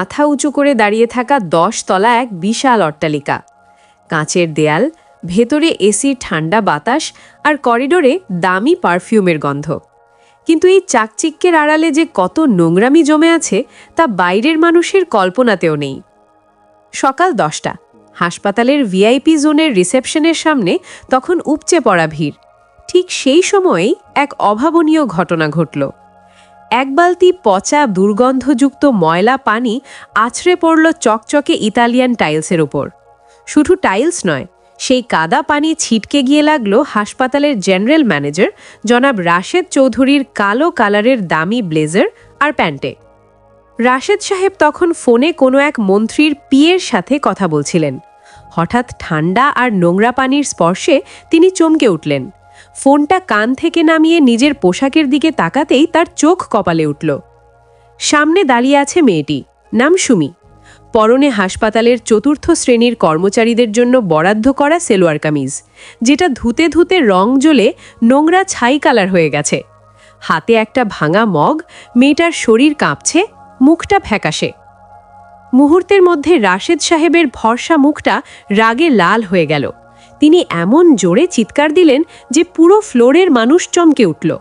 মাথা উঁচু করে দাঁড়িয়ে থাকা দশ তলা এক বিশাল অট্টালিকা। কাঁচের দেয়াল, ভেতরে এসির ঠান্ডা বাতাস আর করিডোরে দামি পারফিউমের গন্ধ। কিন্তু এই চাকচিক্যের আড়ালে যে কত নোংরামি জমে আছে, তা বাইরের মানুষের কল্পনাতেও নেই। সকাল দশটা। হাসপাতালের ভিআইপি জোনের রিসেপশনের সামনে তখন উপচে পড়া ভিড়। ঠিক সেই সময়েই এক অভাবনীয় ঘটনা ঘটল। এক বালতি পচা দুর্গন্ধযুক্ত ময়লা পানি আছড়ে পড়ল চকচকে ইতালিয়ান টাইলসের ওপর। শুধু টাইলস নয়, সেই কাদা পানি ছিটকে গিয়ে লাগল হাসপাতালের জেনারেল ম্যানেজার জনাব রাশেদ চৌধুরীর কালো কালারের দামি ব্লেজার আর প্যান্টে। রাশেদ সাহেব তখন ফোনে কোনো এক মন্ত্রীর পিয়ের সাথে কথা বলছিলেন। হঠাৎ ঠান্ডা আর নোংরা পানির স্পর্শে তিনি চমকে উঠলেন। ফোনটা কান থেকে নামিয়ে নিজের পোশাকের দিকে তাকাতেই তার চোখ কপালে উঠল। সামনে দাঁড়িয়ে আছে মেয়েটি, নাম সুমি। পরনে হাসপাতালের চতুর্থ শ্রেণির কর্মচারীদের জন্য বরাদ্দ করা সেলোয়ার কামিজ, যেটা ধুতে ধুতে রং জ্বলে নোংরা ছাই কালার হয়ে গেছে। হাতে একটা ভাঙা মগ, মেয়েটার শরীর কাঁপছে, মুখটা ফ্যাকাশে। মুহূর্তের মধ্যে রাশেদ সাহেবের ভরসা মুখটা রাগে লাল হয়ে গেল। তিনি এমন জোরে চিৎকার দিলেন যে পুরো ফ্লোরের মানুষ চমকে উঠল।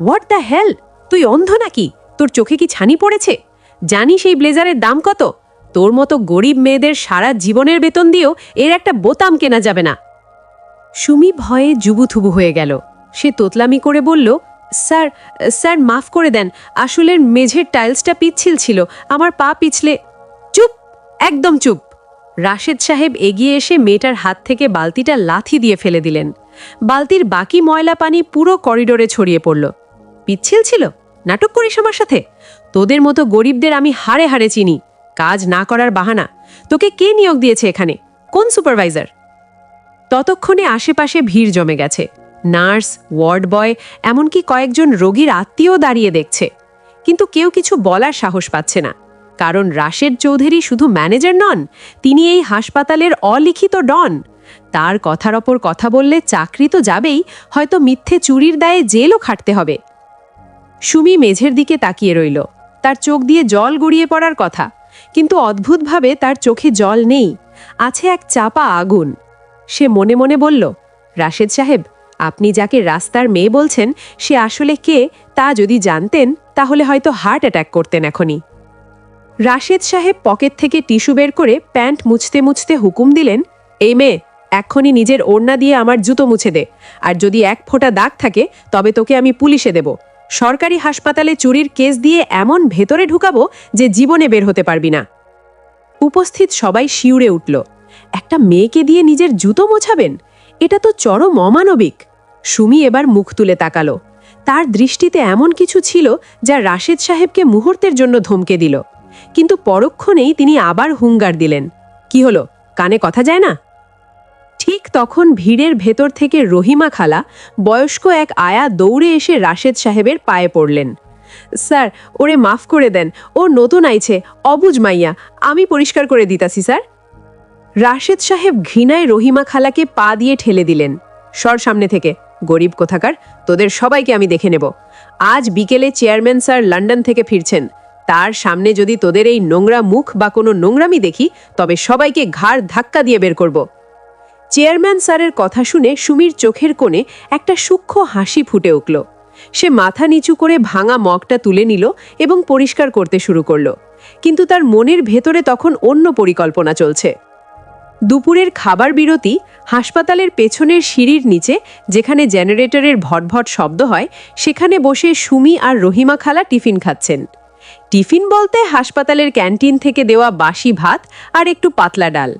হোয়াট দ্য হেল তুই অন্ধ নাকি? তোর চোখে কি ছানি পড়েছে? জানিস এই ব্লেজারের দাম কত। তোর মতো গরিব মেয়েদের সারা জীবনের বেতন দিয়েও এর একটা বোতাম কেনা যাবে না। সুমি ভয়ে জুবুথুবু হয়ে গেল। সে তোতলামি করে বলল, স্যার স্যার মাফ করে দেন। আসলে মেঝের টাইলসটা পিচ্ছিল ছিল। আমার পা পিছলে চুপ! একদম চুপ! রাশেদ সাহেব এগিয়ে এসে মেয়েটার হাত থেকে বালতিটা লাথি দিয়ে ফেলে দিলেন। বালতির বাকি ময়লা পানি পুরো করিডোরে ছড়িয়ে পড়ল। পিচ্ছিল ছিল, নাটক করিস আমার সাথে? তোদের মতো গরিবদের আমি হাড়ে হাড়ে চিনি, কাজ না করার বাহানা। তোকে কে নিয়োগ দিয়েছে এখানে? কোন সুপারভাইজার? ততক্ষণে আশেপাশে ভিড় জমে গেছে। নার্স, ওয়ার্ড বয়, এমনকি কয়েকজন রোগীর আত্মীয় দাঁড়িয়ে দেখছে। কিন্তু কেউ কিছু বলার সাহস পাচ্ছে না। কারণ রাশেদ চৌধুরী শুধু ম্যানেজার নন, তিনি এই হাসপাতালের অলিখিত ডন। তার কথার ওপর কথা বললে চাকরি তো যাবেই, হয়তো মিথ্যে চুরির দায়ে জেলও খাটতে হবে। সুমি মেঝের দিকে তাকিয়ে রইল। তার চোখ দিয়ে জল গড়িয়ে পড়ার কথা। কিন্তু অদ্ভুতভাবে তার চোখে জল নেই। আছে এক চাপা আগুন। সে মনে মনে বলল, রাশেদ সাহেব, আপনি যাকে রাস্তার মেয়ে বলছেন, সে আসলে কে? তা যদি জানতেন, তাহলে হয়তো হার্ট অ্যাটাক করতেন এখনই। রাশেদ সাহেব পকেট থেকে টিস্যু বের করে প্যান্ট মুছতে মুছতে হুকুম দিলেন, এই মেয়ে, এক্ষুনি নিজের ওড়না দিয়ে আমার জুতো মুছে দে। আর যদি এক ফোঁটা দাগ থাকে, তবে তোকে আমি পুলিশে দেব। সরকারি হাসপাতালে চুরির কেস দিয়ে এমন ভেতরে ঢুকাবো যে জীবনে বের হতে পারবি না। উপস্থিত সবাই শিউরে উঠল, একটা মেয়েকে দিয়ে নিজের জুতো মোছাবেন? এটা তো চরম অমানবিক। সুমি এবার মুখ তুলে তাকালো। তার দৃষ্টিতে এমন কিছু ছিল যা রাশেদ সাহেবকে মুহূর্তের জন্য ধমকে দিল। কিন্তু পরক্ষণেই তিনি আবার হুঙ্গার দিলেন। কি হলো? কানে কথা যায় না? ঠিক তখন ভিড়ের ভেতর থেকে রহিমা খালা বয়স্ক এক আয়া দৌড়ে এসে রাশেদ সাহেবের পায়ে পড়লেন। স্যার, ওরে মাফ করে দেন, ও নতুন আইছে, অবুজ মাইয়া, আমি পরিষ্কার করে দিতাছি, স্যার। রাশেদ সাহেব ঘৃণায় রহিমা খালাকে পা দিয়ে ঠেলে দিলেন। সর সামনে থেকে, গরিব কোথাকার, তোদের সবাইকে আমি দেখে নেব। আজ বিকেলে চেয়ারম্যান স্যার লন্ডন থেকে ফিরছেন তার সামনে যদি তোদের এই নোংরা মুখ বা কোনো নোংরামি দেখি, তবে সবাইকে ঘাড় ধাক্কা দিয়ে বের করব। চেয়ারম্যান স্যারের কথা শুনে সুমির চোখের কোণে একটা সূক্ষ্ম হাসি ফুটে উঠল। সে মাথা নিচু করে ভাঙা মগটা তুলে নিল এবং পরিষ্কার করতে শুরু করল। কিন্তু তার মনের ভেতরে তখন অন্য পরিকল্পনা চলছে। দুপুরের খাবার বিরতি হাসপাতালের পেছনের সিঁড়ির নিচে, যেখানে জেনারেটরের ভটভট শব্দ হয়, সেখানে বসে সুমি আর রহিমা খালা টিফিন খাচ্ছেন। টিফিন বলতে হাসপাতালের ক্যান্টিন থেকে দেওয়া বাসি ভাত আর একটু পাতলা ডাল।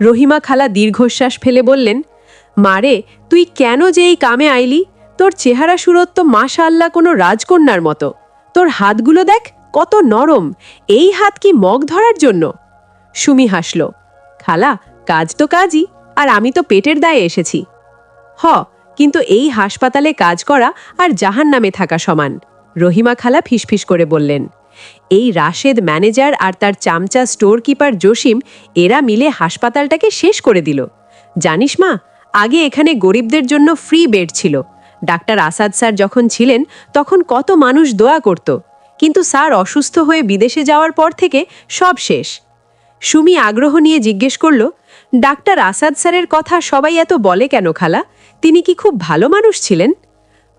রহিমা খালা দীর্ঘশ্বাস ফেলে বললেন মারে তুই কেন যে এই কামে আইলি? তোর চেহারা সুরত তো মাশা আল্লাহ কোনো রাজকন্যার মতো। তোর হাতগুলো দেখ, কত নরম। এই হাত কি মগ ধরার জন্য? সুমি হাসল, খালা, কাজ তো কাজই, আর আমি তো পেটের দায়ে এসেছি। হ, কিন্তু এই হাসপাতালে কাজ করা আর জাহান নামে থাকা সমান। রহিমা খালা ফিসফিস করে বললেন এই রাশেদ ম্যানেজার আর তার চামচা স্টোর কিপার জসিম, এরা মিলে হাসপাতালটাকে শেষ করে দিল। জানিস মা, আগে এখানে গরিবদের জন্য ফ্রি বেড ছিল। ডাক্তার আসাদ স্যার যখন ছিলেন, তখন কত মানুষ দোয়া করত। কিন্তু স্যার অসুস্থ হয়ে বিদেশে যাওয়ার পর থেকে সব শেষ। সুমি আগ্রহ নিয়ে জিজ্ঞেস করল, ডাক্তার আসাদ স্যারের কথা সবাই এত বলে কেন খালা? তিনি কি খুব ভালো মানুষ ছিলেন?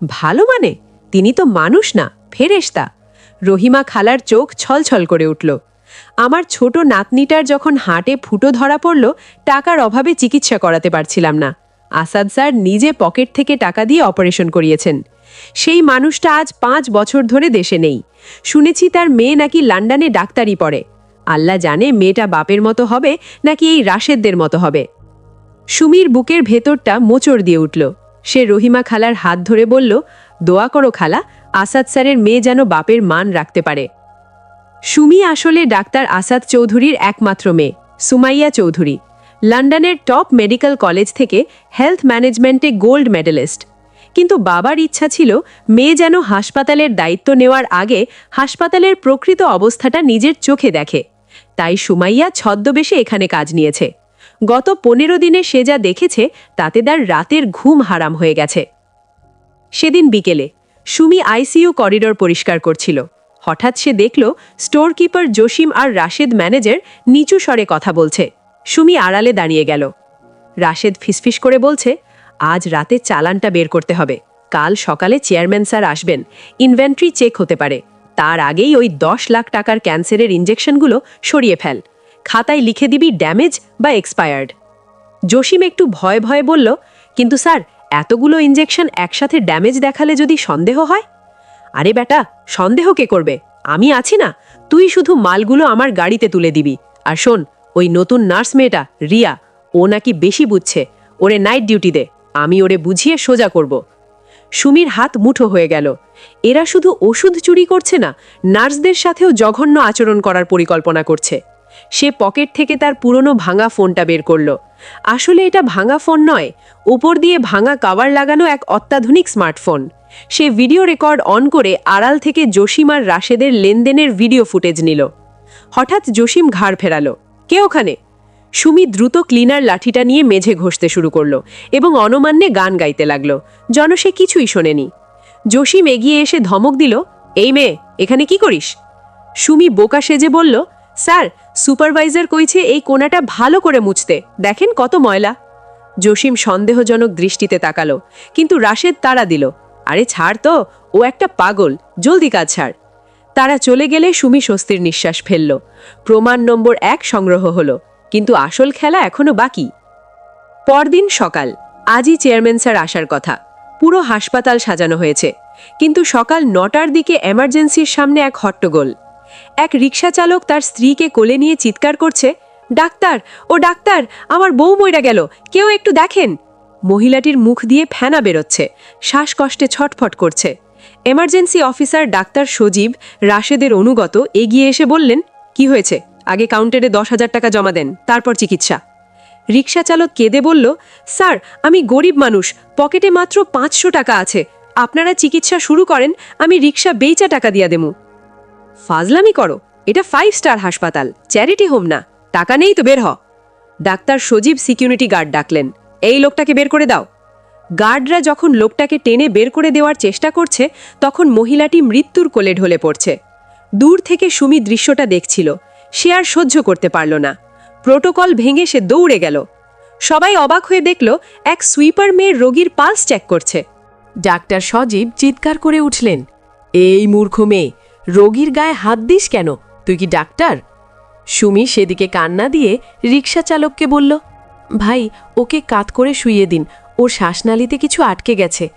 ভালো মানে? তিনি তো মানুষ না, ফেরেশতা। রহিমা খালার চোখ ছলছল করে উঠল। আমার ছোট নাতনিটার যখন হাটে ফুটো ধরা পড়ল, টাকার অভাবে চিকিৎসা করাতে পারছিলাম না। আসাদ স্যার নিজে পকেট থেকে টাকা দিয়ে অপারেশন করিয়েছেন। সেই মানুষটা আজ পাঁচ বছর ধরে দেশে নেই। শুনেছি তার মেয়ে নাকি লন্ডনে ডাক্তারি পড়ে। আল্লাহ জানে মেয়েটা বাপের মতো হবে নাকি এই রাশেদদের মতো হবে। সুমির বুকের ভেতরটা মোচড় দিয়ে উঠল। সে রহিমা খালার হাত ধরে বলল দোয়া করো খালা, আসাদ স্যারের মেয়ে যেন বাপের মান রাখতে পারে। সুমি আসলে ডাক্তার আসাদ চৌধুরীর একমাত্র মেয়ে, সুমাইয়া চৌধুরী। লন্ডনের টপ মেডিকেল কলেজ থেকে হেলথ ম্যানেজমেন্টে গোল্ড মেডেলিস্ট। কিন্তু বাবার ইচ্ছা ছিল মেয়ে যেন হাসপাতালের দায়িত্ব নেওয়ার আগে হাসপাতালের প্রকৃত অবস্থাটা নিজের চোখে দেখে। তাই সুমাইয়া ছদ্মবেশে এখানে কাজ নিয়েছে। গত পনেরো দিনে সে যা দেখেছে, তাতে তার রাতের ঘুম হারাম হয়ে গেছে। সেদিন বিকেলে সুমি আইসিইউ করিডোর পরিষ্কার করছিল। হঠাৎ সে দেখল স্টোর কিপার জসিম আর রাশেদ ম্যানেজার নিচু স্বরে কথা বলছে। সুমি আড়ালে দাঁড়িয়ে গেল। রাশেদ ফিসফিস করে বলছে, আজ রাতে চালানটা বের করতে হবে। কাল সকালে চেয়ারম্যান স্যার আসবেন। ইনভেন্টরি চেক হতে পারে। তার আগেই ওই দশ লাখ টাকার ক্যান্সারের ইঞ্জেকশনগুলো সরিয়ে ফেল। খাতায় লিখে দিবি ড্যামেজ বা এক্সপায়ার্ড। জসিম একটু ভয়ে ভয়ে বলল, কিন্তু স্যার এতগুলো ইঞ্জেকশন একসাথে ড্যামেজ দেখালে যদি সন্দেহ হয়? আরে বেটা সন্দেহ কে করবে? আমি আছি না। তুই শুধু মালগুলো আমার গাড়িতে তুলে দিবি। আর শোন, ওই নতুন নার্স মেয়েটা, রিয়া, ও নাকি বেশি বুঝছে। ওরে নাইট ডিউটি দে। আমি ওরে বুঝিয়ে সোজা করব। সুমির হাত মুঠো হয়ে গেল। এরা শুধু ওষুধ চুরি করছে না, নার্সদের সাথেও জঘন্য আচরণ করার পরিকল্পনা করছে। সে পকেট থেকে তার পুরনো ভাঙা ফোনটা বের করল। আসলে এটা ভাঙা ফোন নয়, উপর দিয়ে ভাঙা কাভার লাগানো এক অত্যাধুনিক স্মার্টফোন। সে ভিডিও রেকর্ড অন করে আড়াল থেকে জসিম আর রাশেদের লেনদেনের ভিডিও ফুটেজ নিল। হঠাৎ জসিম ঘাড় ফেরালো। কে ওখানে? সুমি দ্রুত ক্লিনার লাঠিটা নিয়ে মেঝে ঘষতে শুরু করল এবং অনমান্যে গান গাইতে লাগল। জন সে কিছুই শোনেনি। জসিম এগিয়ে এসে ধমক দিল, এই মেয়ে, এখানে কি করিস? সুমি বোকা সেজে বলল, স্যার সুপারভাইজার কইছে এই কোনাটা ভালো করে মুছতে। দেখেন কত ময়লা। জসিম সন্দেহজনক দৃষ্টিতে তাকালো, কিন্তু রাশেদ তাড়া দিল। আরে ছাড় তো, ও একটা পাগল, জলদি কাজ ছাড়। তারা চলে গেলে সুমি স্বস্তির নিঃশ্বাস ফেলল। প্রমাণ নম্বর এক সংগ্রহ হলো, কিন্তু আসল খেলা এখনও বাকি। পরদিন সকাল, আজই চেয়ারম্যান স্যার আসার কথা। পুরো হাসপাতাল সাজানো হয়েছে, কিন্তু সকাল নটার দিকে এমার্জেন্সির সামনে এক হট্টগোল। এক রিক্সা চালক তার স্ত্রীকে কোলে নিয়ে চিৎকার করছে, ডাক্তার, ও ডাক্তার, আমার বউ মইরা গেল, কেউ একটু দেখেন। মহিলাটির মুখ দিয়ে ফেনা বেরোচ্ছে, শ্বাসকষ্টে ছটফট করছে। এমার্জেন্সি অফিসার ডাক্তার সজীব রাশেদের অনুগত এগিয়ে এসে বললেন, কি হয়েছে? আগে কাউন্টারে দশ হাজার টাকা জমা দেন, তারপর চিকিৎসা। রিক্সা চালক কেঁদে বলল, স্যার, আমি গরিব মানুষ, পকেটে মাত্র পাঁচশো টাকা আছে। আপনারা চিকিৎসা শুরু করেন, আমি রিক্সা বেইচা টাকা দিয়া দেমু। ফাজলামি করো। এটা ফাইভ স্টার হাসপাতাল। চ্যারিটি হোম না। টাকা নেই তো বের হ। ডাক্তার সজীব সিকিউরিটি গার্ড ডাকলেন। এই লোকটাকে বের করে দাও। গার্ডরা যখন লোকটাকে টেনে বের করে দেওয়ার চেষ্টা করছে, তখন মহিলাটি মৃত্যুর কোলে ঢলে পড়ছে। দূর থেকে সুমি দৃশ্যটা দেখছিল। সে আর সহ্য করতে পারল না। প্রোটোকল ভেঙে সে দৌড়ে গেল। সবাই অবাক হয়ে দেখল, এক সুইপার মেয়ের রোগীর পালস চেক করছে। ডাক্তার সজীব চিৎকার করে উঠলেন, এই মূর্খ মেয়ে রোগীর গায়ে হাত দিস কেন? তুই কি ডাক্তার? সুমি সেদিকে কান্না দিয়ে রিক্সা চালককে বলল, ভাই, ওকে কাত করে শুইয়ে দিন, ওর শ্বাসনালীতে কিছু আটকে গেছে।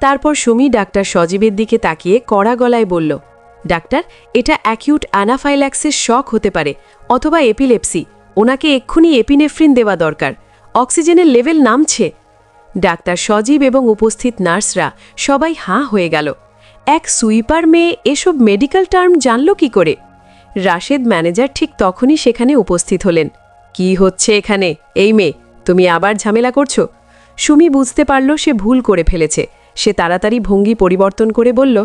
তারপর সুমি ডাক্তার সজীবের দিকে তাকিয়ে কড়া গলায় বলল, ডাক্তার, এটা অ্যাকিউট অ্যানাফাইল্যাক্সের শক হতে পারে, অথবা এপিলেপসি। ওনাকে এক্ষুনি এপিনেফ্রিন দেওয়া দরকার। অক্সিজেনের লেভেল নামছে। ডাক্তার সজীব এবং উপস্থিত নার্সরা সবাই হাঁ হয়ে গেল। এক সুইপার মেয়ে এসব মেডিকেল টার্ম জানল কি করে? রাশেদ ম্যানেজার ঠিক তখনই সেখানে উপস্থিত হলেন। কি হচ্ছে এখানে? এই মেয়ে, তুমি আবার ঝামেলা করছ? সুমি বুঝতে পারল সে ভুল করে ফেলেছে। সে তাড়াতাড়ি ভঙ্গি পরিবর্তন করে বলল,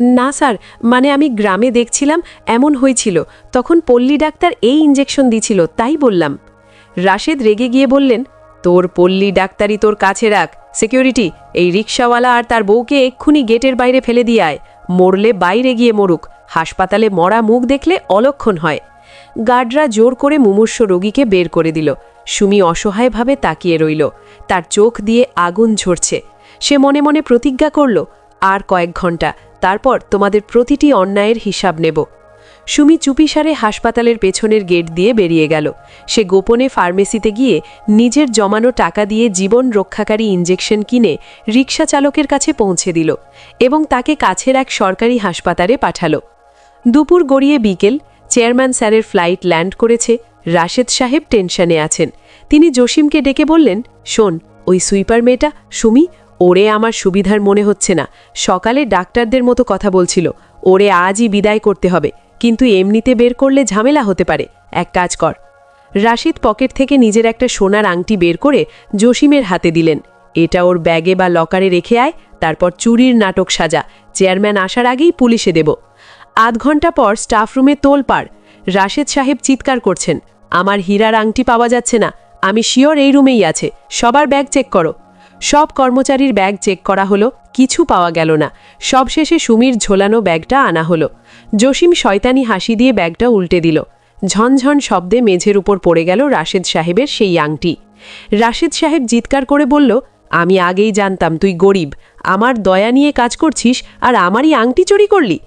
না স্যার মানে আমি গ্রামে দেখছিলাম, এমন হয়েছিল। তখন পল্লী ডাক্তার এই ইঞ্জেকশন দিছিল, তাই বললাম। রাশেদ রেগে গিয়ে বললেন, তোর পল্লী ডাক্তারি তোর কাছে রাখ। সিকিউরিটি, এই রিক্সাওয়ালা আর তার বউকে এক্ষুনি গেটের বাইরে ফেলে দিয়ে আয়। মরলে বাইরে গিয়ে মরুক। হাসপাতালে মরা মুখ দেখলে অলক্ষণ হয়। গার্ডরা জোর করে মুমূর্ষ রোগীকে বের করে দিল। সুমি অসহায়ভাবে তাকিয়ে রইল। তার চোখ দিয়ে আগুন ঝরছে। সে মনে মনে প্রতিজ্ঞা করল, আর কয়েক ঘণ্টা, তারপর তোমাদের প্রতিটি অন্যায়ের হিসাব নেব। সুমি চুপিসারে হাসপাতালের পেছনের গেট দিয়ে বেরিয়ে গেল। সে গোপনে ফার্মেসিতে গিয়ে নিজের জমানো টাকা দিয়ে জীবন রক্ষাকারী ইঞ্জেকশন কিনে রিক্সা চালকের কাছে পৌঁছে দিল এবং তাকে কাছের এক সরকারি হাসপাতালে পাঠালো। দুপুর গড়িয়ে বিকেল, চেয়ারম্যান স্যারের ফ্লাইট ল্যান্ড করেছে, রাশেদ সাহেব টেনশনে আছেন। তিনি জসিমকে ডেকে বললেন, শোন, ওই সুইপার মেয়েটা, সুমি, ওরে আমার সুবিধার মনে হচ্ছে না। সকালে ডাক্তারদের মতো কথা বলছিল, ওরে আজই বিদায় করতে হবে। কিন্তু এমনিতে বের করলে ঝামেলা হতে পারে। এক কাজ কর। রাশিদ পকেট থেকে নিজের একটা সোনার আংটি বের করে জসিমের হাতে দিলেন। এটা ওর ব্যাগে বা লকারে রেখে আয়, তারপর চুরির নাটক সাজা। চেয়ারম্যান আসার আগেই পুলিশে দেব। আধ ঘণ্টা পর স্টাফ রুমে তোল পার। রাশেদ সাহেব চিৎকার করছেন, আমার হীরার আংটি পাওয়া যাচ্ছে না। আমি শিওর এই রুমেই আছে। সবার ব্যাগ চেক করো। সব কর্মচারীর ব্যাগ চেক করা হলো, কিছু পাওয়া গেল না। সবশেষে সুমির ঝোলানো ব্যাগটা আনা হলো। জসিম শয়তানি হাসি দিয়ে ব্যাগটা উল্টে দিল। ঝনঝন শব্দে মেঝের উপর পড়ে গেল রাশেদ সাহেবের সেই আংটি। রাশেদ সাহেব জিৎকার করে বলল, আমি আগেই জানতাম তুই গরিব, আমার দয়া নিয়ে কাজ করছিস আর আমারই আংটি চুরি করলি।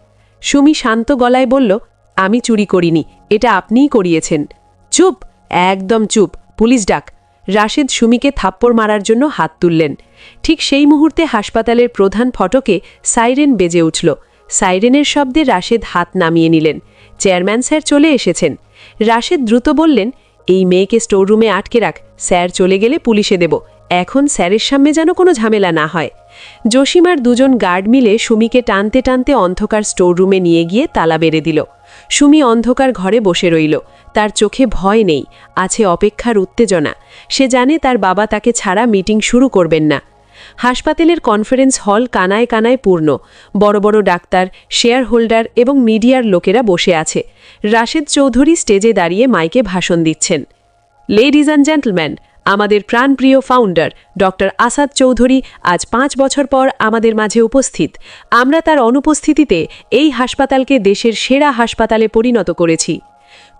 সুমি শান্ত গলায় বলল, আমি চুরি করিনি, এটা আপনিই করিয়েছেন। চুপ, একদম চুপ, পুলিশ ডাক। রাশেদ সুমিকে থাপ্পড় মারার জন্য হাত তুললেন। ঠিক সেই মুহূর্তে হাসপাতালের প্রধান ফটকে সাইরেন বেজে উঠল। সাইরেনের শব্দে রাশেদ হাত নামিয়ে নিলেন। চেয়ারম্যান স্যার চলে এসেছেন। রাশেদ দ্রুত বললেন, এই মেয়েকে স্টোররুমে আটকে রাখ। স্যার চলে গেলে পুলিশে দেব। এখন স্যারের সামনে যেন কোনো ঝামেলা না হয়। জসিমার দুজন গার্ড মিলে সুমিকে টানতে টানতে অন্ধকার স্টোররুমে নিয়ে গিয়ে তালা বেড়ে দিল। সুমি অন্ধকার ঘরে বসে রইল। তার চোখে ভয় নেই, আছে অপেক্ষার উত্তেজনা। সে জানে তার বাবা তাকে ছাড়া মিটিং শুরু করবেন না। হাসপাতালের কনফারেন্স হল কানায় কানায় পূর্ণ। বড় বড় ডাক্তার শেয়ার হোল্ডার এবং মিডিয়ার লোকেরা বসে আছে। রাশেদ চৌধুরী স্টেজে দাঁড়িয়ে মাইকে ভাষণ দিচ্ছেন। লেডিজ অ্যান্ড জেন্টলম্যান আমাদের প্রাণপ্রিয় ফাউন্ডার ডক্টর আসাদ চৌধুরী আজ পাঁচ বছর পর আমাদের মাঝে উপস্থিত। আমরা তার অনুপস্থিতিতে এই হাসপাতালকে দেশের সেরা হাসপাতালে পরিণত করেছি।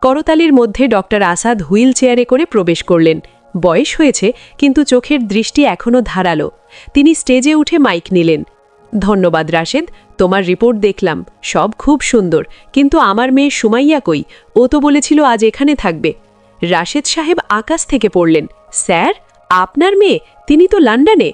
করতালির মধ্যে ডক্টর আসাদ হুইল চেয়ারে করে প্রবেশ করলেন। বয়স হয়েছে, কিন্তু চোখের দৃষ্টি এখনও ধারালো। তিনি স্টেজে উঠে মাইক নিলেন। ধন্যবাদ, রাশেদ। তোমার রিপোর্ট দেখলাম। সব খুব সুন্দর। কিন্তু আমার মেয়ে সুমাইয়া কই? ও তো বলেছিল আজ এখানে থাকবে। রাশেদ সাহেব আকাশ থেকে পড়লেন। স্যার, আপনার মেয়ে? তিনি তো লন্ডনে?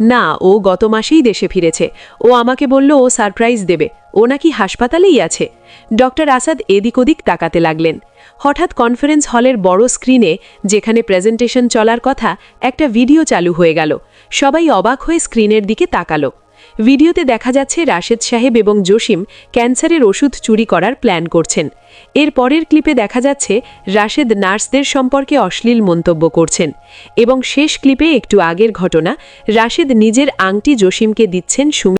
না, ও গত মাসেই দেশে ফিরেছে। ও আমাকে বলল, ও সারপ্রাইজ দেবে। ও নাকি হাসপাতালেই আছে। ডক্টর আসাদ এদিক ওদিক তাকাতে লাগলেন। হঠাৎ কনফারেন্স হলের বড় স্ক্রিনে, যেখানে প্রেজেন্টেশন চলার কথা, একটা ভিডিও চালু হয়ে গেল। সবাই অবাক হয়ে স্ক্রিনের দিকে তাকালো। ভিডিওতে দেখা যাচ্ছে রাশেদ সাহেব এবং জসিম ক্যান্সারের ওষুধ চুরি করার প্ল্যান করছেন। এর পরের ক্লিপে দেখা যাচ্ছে রাশেদ নার্সদের সম্পর্কে অশ্লীল মন্তব্য করছেন এবং শেষ ক্লিপে একটু আগের ঘটনা, রাশেদ নিজের আংটি জসিমকে দিচ্ছেন সুমি